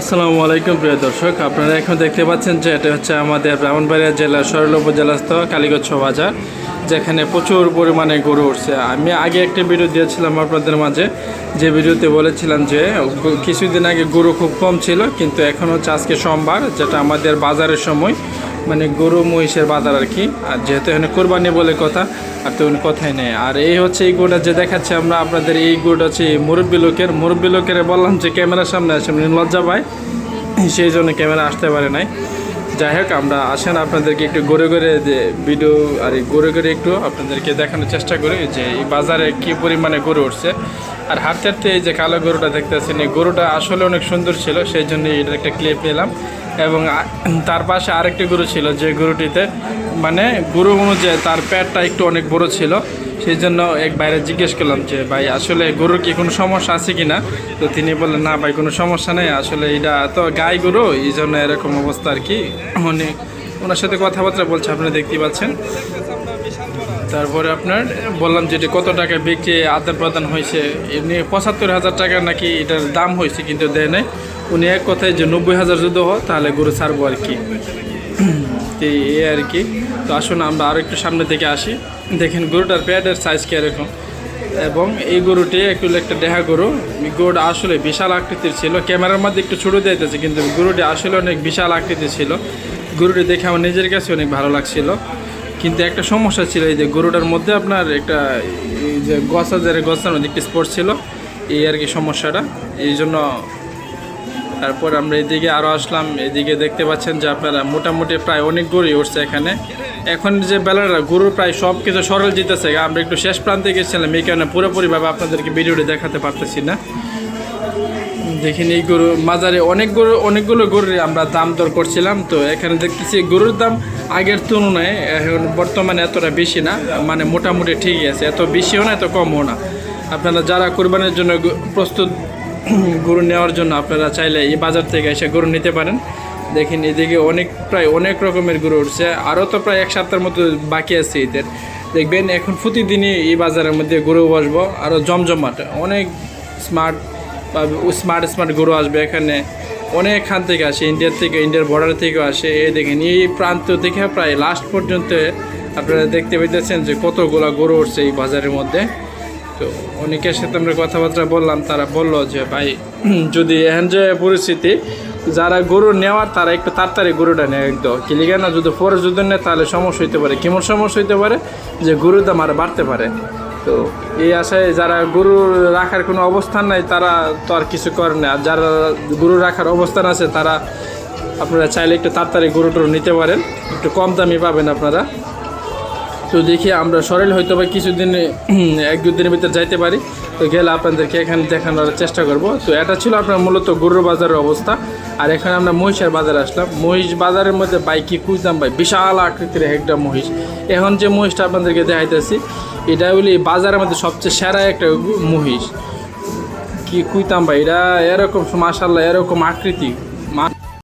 আসসালামু আলাইকুম, প্রিয় দর্শক। আপনারা এখন দেখতে পাচ্ছেন যে এটা হচ্ছে আমাদের ব্রাহ্মণবাড়িয়া জেলার সরল উপজেলাস্থ কালীগচ্ছ বাজার। যেখানে প্রচুর পরিমাণে গরু উঠছে। আমি আগে একটা ভিডিও দিয়েছিলাম আপনাদের মাঝে। যে ভিডিওতে বলেছিলাম যে, কিছুদিন আগে গরু খুব কম ছিল, কিন্তু এখন হচ্ছে আজকে সোমবার, যেটা আমাদের বাজারের সময়। মানে গরু মহিষের বাজার আর কি। আর যেহেতু এখানে কোরবানি বলে কথা, আর তেমন কথাই নেই। আর এই হচ্ছে এই গরুটা যে দেখাচ্ছে আমরা আপনাদের, এই গরুটা হচ্ছে মুরব্বী লোকের। মুরব্বী লোকের বললাম যে, ক্যামেরার সামনে আসে। লজ্জা পায়। সেই জন্য ক্যামেরা আসতে পারে নাই। যাই হোক, আমরা আসেন আপনাদেরকে একটু গড়ে ঘুরে যে ভিডিও আর গড়ে গড়ে একটু আপনাদেরকে দেখানোর চেষ্টা করি যে এই বাজারে কি পরিমাণে গরু উঠছে। আর হাঁটতে হাঁটতে এই যে কালো গরুটা দেখতেছেন, এই গরুটা আসলে অনেক সুন্দর ছিল সেই জন্য এটার একটা ক্লিপ নিলাম এবং তার পাশে আরেকটি গরু ছিল, যে গরুটিতে মানে গরু অনুযায়ী তার পেটটা একটু অনেক বড় ছিল সেই জন্য এক বাইরে জিজ্ঞেস করলাম যে, ভাই, আসলে গরুর কি কোনো সমস্যা আছে কি না তো তিনি বললেন, না ভাই, কোনো সমস্যা নেই, আসলে এটা তো গাই গরু এই জন্য এরকম অবস্থা আর কি। উনি ওনার সাথে কথাবার্তা বলছে, আপনারা দেখতে পাচ্ছেন। তারপরে আপনার বললাম যে কত টাকা বিক্রি, আদান প্রদান হয়েছে। এমনি পঁচাত্তর হাজার টাকা নাকি এটার দাম হয়েছে, কিন্তু দেয় নাই। উনি এক কথায় যে নব্বই হাজার যদি হয়, তাহলে গরু ছাড়বো আর কি। তো এই আর কি। তো আসুন আমরা আরও একটু সামনে থেকে আসি। দেখেন গরুটার প্যাডের সাইজ কীরকম এবং এই গরুটি একটু একটা দেহা গরু। গরুটা আসলে বিশাল আকৃতির ছিল। ক্যামেরার মধ্যে একটু ছোটো দিতেছে কিন্তু গরুটি আসলে অনেক বিশাল আকৃতির ছিল। গরুটি দেখে আমার নিজের কাছে অনেক ভালো লাগছিল। কিন্তু একটা সমস্যা ছিল এই যে গরুটার মধ্যে আপনার একটা এই যে গছা যারা গছার মধ্যে একটি স্পট ছিল, এই আর কি সমস্যাটা। এই জন্য তারপর আমরা এদিকে আরও আসলাম, এদিকে দেখতে পাচ্ছেন যে আপনারা মোটামুটি প্রায় অনেক গরুই উঠছে এখানে। এখন যে বেলাটা গরু প্রায় সব কিছু সরল জিতেছে। আমরা একটু শেষ প্রান্তে গেছিলাম, এই কারণে পুরোপুরিভাবে আপনাদেরকে ভিডিওটি দেখাতে পারতেছি না। দেখিনি এই গরু, মাজারে অনেক গরু, অনেকগুলো গরুর আমরা দাম দর করছিলাম। তো এখানে দেখতেছি গরুর দাম আগের তুলনায় এখন বর্তমানে এতটা বেশি না মানে মোটামুটি ঠিকই আছে। এত বেশিও না, এত কমও না। আপনারা যারা কোরবানির জন্য প্রস্তুত গরু নেওয়ার জন্য আপনারা চাইলে এই বাজার থেকে এসে গরু নিতে পারেন। দেখেন এদিকে অনেক, প্রায় অনেক রকমের গরু উঠছে। আরও তো প্রায় এক সপ্তাহের মতো বাকি আছে এদের দেখবেন এখন প্রতিদিনই এই বাজারের মধ্যে গরু বসবো। আরও জমজমাট, অনেক স্মার্ট বা স্মার্ট স্মার্ট গরু আসবে এখানে। অনেক খান থেকে আসে, ইন্ডিয়ার থেকে, ইন্ডিয়ার বর্ডার থেকেও আসে। এই দেখেন, এই প্রান্ত থেকে প্রায় লাস্ট পর্যন্ত আপনারা দেখতে পেতেছেন যে কতগুলো গরু উঠছে এই বাজারের মধ্যে। তো অনেকের সাথে আমরা কথাবার্তা বললাম, তারা বলল যে, ভাই, যদি এখন যে পরিস্থিতি, যারা গরু নেওয়ার, তারা একটু তাড়াতাড়ি গরুটা নেয় একদম। কিলিগা না, যদি পরে যদি নেয়, তাহলে সমস্যা হইতে পারে। কেমন সমস্যা হইতে পারে? যে গরুর দাম আর বাড়তে পারে। তো এই আশায় যারা গরু রাখার কোনো অবস্থান নাই, তারা তো আর কিছু করে না। আর যারা গরু রাখার অবস্থান আছে, তারা আপনারা চাইলে একটু তাড়াতাড়ি গরু টরু নিতে পারেন। একটু কম দামি পাবেন আপনারা। তো দেখি, আমরা সরেল হয়তো বা কিছুদিন এক দুদিনের ভিতরে যাইতে পারি। তো গেলে আপনাদেরকে এখানে দেখানোর চেষ্টা করব। তো এটা ছিল আপনার মূলত গরুর বাজারের অবস্থা। আর এখানে আমরা মহিষের বাজারে আসলাম। মহিষ বাজারের মধ্যে বাইকে খুঁজতাম ভাই? বিশাল আকৃতির একটা মহিষ। এখন যে মহিষটা আপনাদেরকে দেখাইতেছি, এটা হলো বাজারের মধ্যে সবচেয়ে সেরা একটা মহিষ। কি কুইতাম ভাই? এটা এরকম মাসাল্লাহ এরকম আকৃতি।